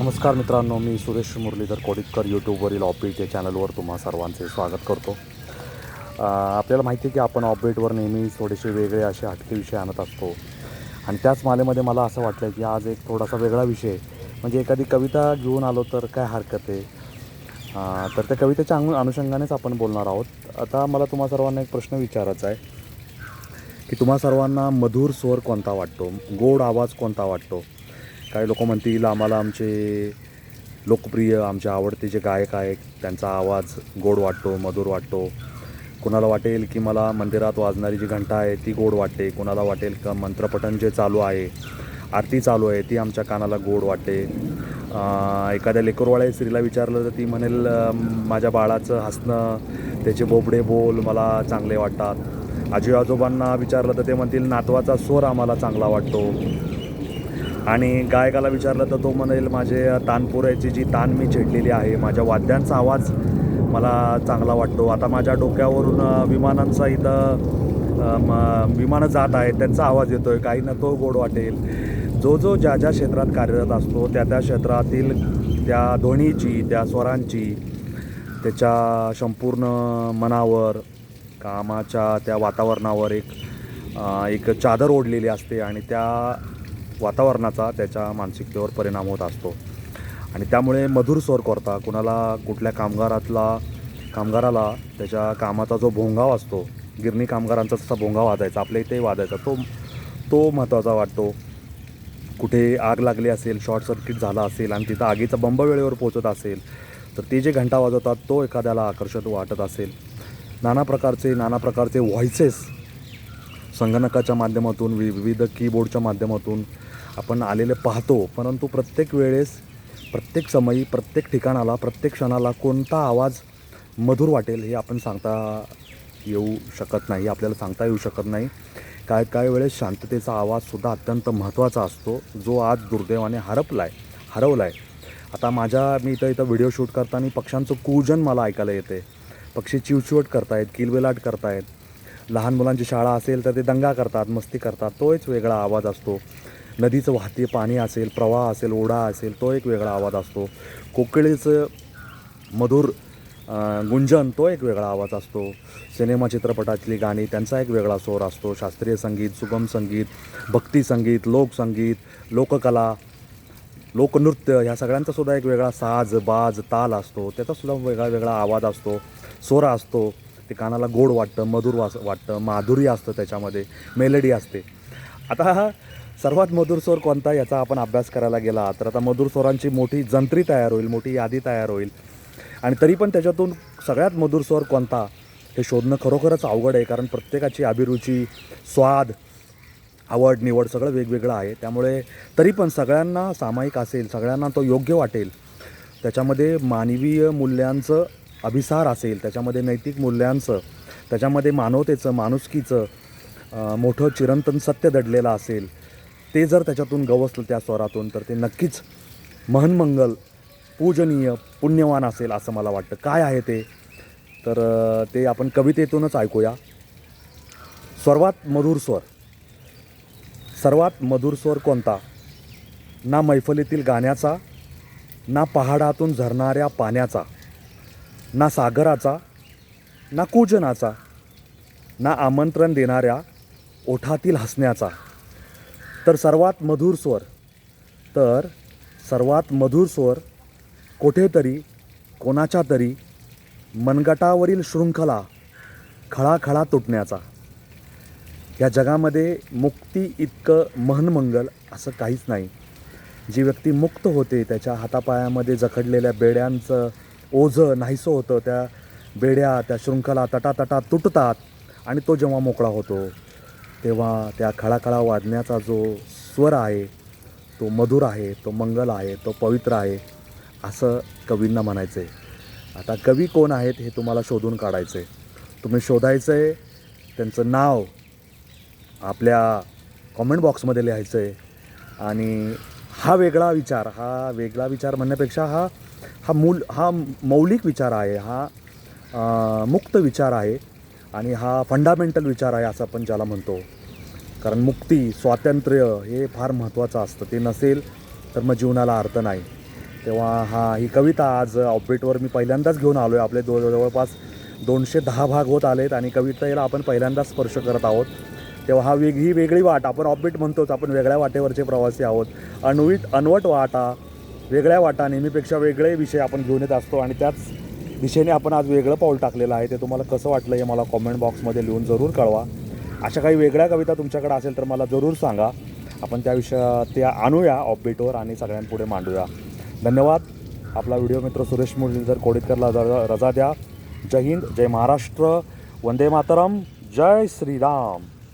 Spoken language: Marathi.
नमस्कार मित्रांनो मी सुरेश मुरलीधर कोडितकर यूट्यूबवरील ऑपबीट या चॅनलवर तुम्हा सर्वांचे स्वागत करतो. आपल्याला माहिती आहे की आपण ऑपबीटवर नेहमी थोडेसे वेगळे असे हटके विषय आणत असतो. आणि त्याच मालेमध्ये मला असं वाटलं की आज एक थोडासा वेगळा विषय म्हणजे एखादी कविता घेऊन आलो तर काय हरकत आहे? तर त्या कवितेच्या अनु अनुषंगानेच आपण बोलणार आहोत. आता मला तुम्हा सर्वांना एक प्रश्न विचारायचा आहे. की तुम्हा सर्वांना मधुर स्वर कोणता वाटतो? गोड आवाज कोणता वाटतो? काही लोक म्हणतील आम्हाला आमचे लोकप्रिय आमचे आवडते जे गायक आहेत त्यांचा आवाज गोड वाटतो मधुर वाटतो. कुणाला वाटेल की मला मंदिरात वाजणारी जी घंटा आहे ती गोड वाटते. कुणाला वाटेल का मंत्रपठण जे चालू आहे आरती चालू आहे ती आमच्या कानाला गोड वाटते. एखाद्या लेकरवाळ्या स्त्रीला विचारलं तर ती म्हणेल माझ्या बाळाचं हसणं त्याचे बोबडे बोल मला चांगले वाटतात. आजी आजोबांना विचारलं तर ते म्हणतील नातवाचा स्वर आम्हाला चांगला वाटतो. आणि गायकाला विचारलं तर तो म्हणेल माझे तानपुऱ्याची जी तान मी छेडलेली आहे माझ्या वाद्यांचा आवाज मला चांगला वाटतो. आता माझ्या डोक्यावरून विमानांचा इथं विमानं जात आहेत त्यांचा आवाज येतो आहे काहींना तो गोड वाटेल. जो जो ज्या ज्या क्षेत्रात कार्यरत असतो त्या त्या क्षेत्रातील त्या ध्वनीची त्या स्वरांची त्याच्या संपूर्ण मनावर कामाच्या त्या वातावरणावर एक एक चादर ओढलेली असते आणि त्या वातावरणाचा त्याच्या मानसिकतेवर परिणाम होत असतो. आणि त्यामुळे मधुर स्वर करता कुणाला कुठल्या कामगारातला कामगाराला त्याच्या कामाचा जो भोंगाव असतो गिरणी कामगारांचा जसा भोंगा वाजायचा आपल्या इथे वाजायचा तो तो महत्त्वाचा वाटतो. कुठे आग लागली असेल शॉर्ट सर्किट झाला असेल आणि तिथं आगीचा बंब वेळेवर पोचत असेल तर ते जे घंटा वाजवतात तो एखाद्याला आकर्षक वाटत असेल. नाना प्रकारचे नाना प्रकारचे व्हॉइसेस संगणकाच्या माध्यमातून वि विविध कीबोर्डच्या माध्यमातून आपण आलेले पाहतो. परंतु प्रत्येक वेळेस प्रत्येक समयी प्रत्येक ठिकाणाला प्रत्येक क्षणाला कोणता आवाज मधुर वाटेल हे आपण सांगता येऊ शकत नाही आपल्याला सांगता येऊ शकत नाही. काय काय वेळेस शांततेचा आवाजसुद्धा अत्यंत महत्त्वाचा असतो जो आज दुर्दैवाने हरपला आहे हरवला आहे आता माझ्या मी इथं इथं व्हिडिओ शूट करताना पक्ष्यांचं कूजन मला ऐकायला येते. पक्षी चिवचिवट करतायत किलबिलाट करतायत. लहान मुलांची शाळा असेल तर ते दंगा करतात मस्ती करतात. तो एक वेगळा आवाज असतो. नदीचं वाहते पाणी असेल प्रवाह असेल ओढा असेल तो एक वेगळा आवाज असतो. कोकिळीचं मधुर गुंजन तो एक वेगळा आवाज असतो. सिनेमा चित्रपटातली गाणी त्यांचा एक वेगळा स्वर असतो. शास्त्रीय संगीत सुगम संगीत भक्ती संगीत लोकसंगीत लोककला लोकनृत्य ह्या सगळ्यांचा सुद्धा एक वेगळा साज बाज ताल असतो. त्याचा सुद्धा वेगळा वेगळा आवाज असतो. स्वर असतो. ते कानाला गोड वाटतं मधुर वास वाटतं माधुर्य असतं त्याच्यामध्ये मेलडी असते. आता हा सर्वात मधुर स्वर कोणता याचा आपण अभ्यास करायला गेला तर आता मधुर स्वरांची मोठी जंत्री तयार होईल मोठी यादी तयार होईल. आणि तरी पण त्याच्यातून सगळ्यात मधुर स्वर कोणता हे शोधणं खरोखरच अवघड आहे कारण प्रत्येकाची अभिरुची स्वाद आवड निवड सगळं वेगवेगळं आहे. त्यामुळे तरी पण सगळ्यांना सामायिक असेल सगळ्यांना तो योग्य वाटेल. त्याच्यामध्ये मानवीय मूल्यांचं अभिसार असेल त्याच्यामध्ये नैतिक मूल्यांचं त्याच्यामध्ये मानवतेचं माणुसकीचं मोठं चिरंतन सत्य दडलेलं असेल ते जर त्याच्यातून गवसलं त्या स्वरातून तर ते नक्कीच महनमंगल पूजनीय पुण्यवान असेल असं मला वाटतं. काय आहे ते? तर ते आपण कवितेतूनच ऐकूया. सर्वात मधुर स्वर. सर्वात मधुर स्वर कोणता? ना मैफलीतील गाण्याचा ना पहाडातून झरणाऱ्या पाण्याचा. ना सागराचा ना कूजनाचा ना आमंत्रण देणाऱ्या ओठातील हसण्याचा. तर सर्वात मधुर स्वर तर सर्वात मधुर स्वर कुठेतरी कोणाच्या तरी मनगटावरील शृंखला खळाखळा तुटण्याचा. या जगामध्ये मुक्ती इतकं महनमंगल असं काहीच नाही. जी व्यक्ती मुक्त होते त्याच्या हातापायामध्ये जखडलेल्या बेड्यांचं ओझं नाहीसं होतं. त्या बेड्या त्या शृंखला तटातटा तुटतात. आणि तो जेव्हा मोकळा होतो तेव्हा त्या खळाखळा वाजण्याचा जो स्वर आहे तो मधुर आहे तो मंगल आहे तो पवित्र आहे असं कवींना म्हणायचं आहे आता कवी कोण आहेत हे तुम्हाला शोधून काढायचं आहे तुम्ही शोधायचं आहे त्यांचं नाव आपल्या कॉमेंट बॉक्समध्ये लिहायचं आहे आणि हा वेगळा विचार हा वेगळा विचार म्हणण्यापेक्षा हा हा मूल हा मौलिक विचार आहे हा मुक्त विचार आहे आणि हा फंडामेंटल विचार आहे असं आपण ज्याला म्हणतो. कारण मुक्ती स्वातंत्र्य हे फार महत्त्वाचं असतं. ते नसेल तर मग जीवनाला अर्थ नाही. तेव्हा हा ही कविता आज ऑपबेटवर मी पहिल्यांदाच घेऊन आलो आहे आपले दो जवळपास दोनशे दहा भाग होत आलेत आणि कवितेला आपण पहिल्यांदाच स्पर्श करत आहोत. तेव्हा हा वेग ही वेगळी वाट आपण ऑपबेट म्हणतोच आपण वेगळ्या वाटेवरचे प्रवासी आहोत. अनविट अनवट वाटा वेगळ्या वाटा नेहमीपेक्षा वेगळे विषय आपण घेऊन येत असतो आणि त्याच दिशेने आपण आज वेगळं पाऊल टाकलेलं आहे. ते तुम्हाला कसं वाटलं हे मला कॉमेंट बॉक्समध्ये लिहून जरूर कळवा. अशा काही वेगळ्या कविता तुमच्याकडे असेल तर मला जरूर सांगा. आपण त्या विषया त्या आणूया ऑपबेटवर आणि सगळ्यांपुढे मांडूया. धन्यवाद. आपला व्हिडिओ मित्र सुरेश मुरलीधर कोडितकरला रजा द्या. जय हिंद जय महाराष्ट्र. वंदे मातरम. जय श्रीराम.